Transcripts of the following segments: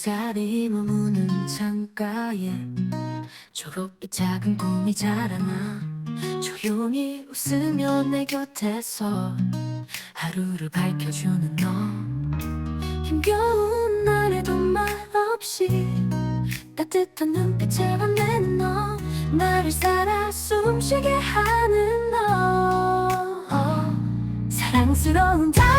햇살이 머무는 창가에 초록빛 작은 꿈이 자라나. 조용히 웃으며 내 곁에서 하루를 밝혀주는 너. 힘겨운 날에도 말없이 따뜻한 눈빛을 건넨 너. 나를 살아 숨쉬게 하는 너. 사랑스러운 다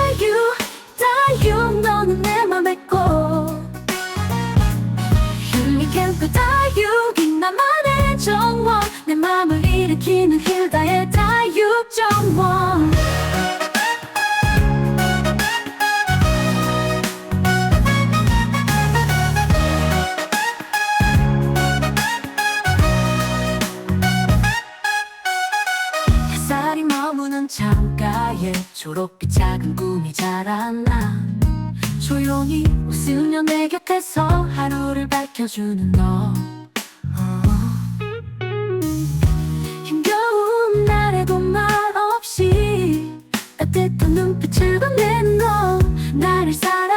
다육이 나만의 정원. 내 맘을 일으키는 힐다의 다육 정원. 햇살이 머무는 창가에 초록빛 작은 꿈이 자라나 조용히 웃으며 내 곁에서 하루를 밝혀주는 너 어. 힘겨운 날에도 말 없이 따뜻한 눈빛을 건넨 너 나를 살아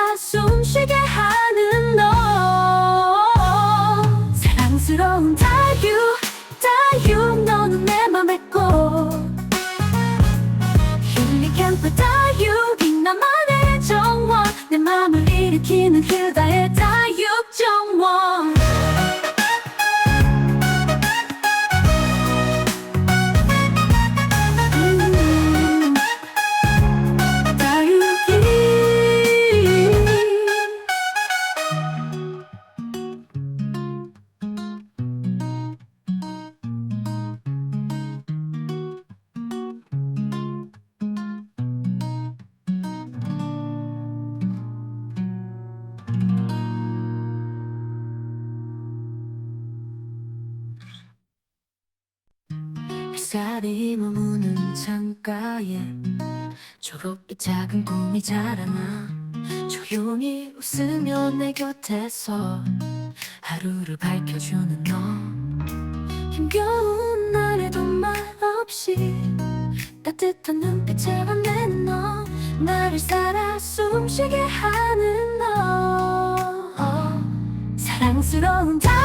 햇살이 머무는 창가에 초록빛 작은 꿈이 자라나. 조용히 웃으며 내 곁에서 하루를 밝혀주는 너. 힘겨운 날에도 말없이 따뜻한 눈빛을 건넨 너. 나를 살아 숨쉬게 하는 너. 사랑스러운 다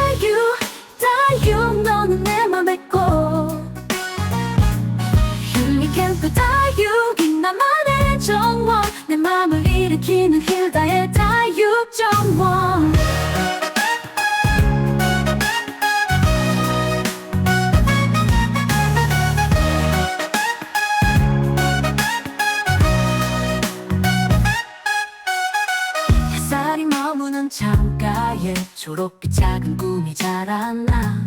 캠프 다육이 나만의 정원. 내 맘을 일으키는 힐다의 다육 정원. 햇살이 머무는 창가에 초록빛 작은 꿈이 자라나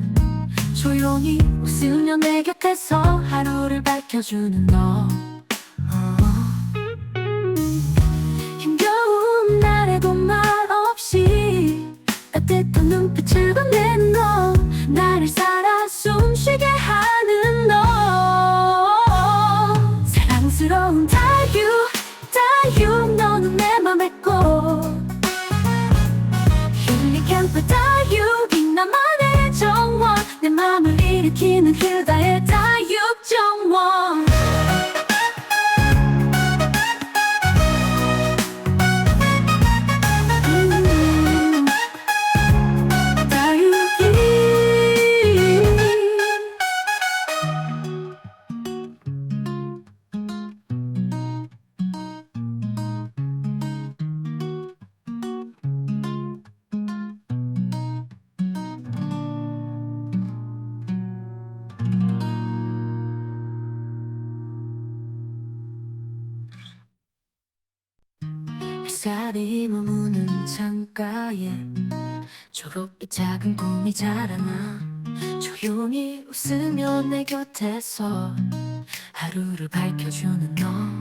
조용히 웃으며 내 곁에서 하루를 밝혀주는 너 맘을 일으키는 햇살이 머무는 창가에 초록빛 작은 꿈이 자라나. 조용히 웃으며 내 곁에서 하루를 밝혀주는 너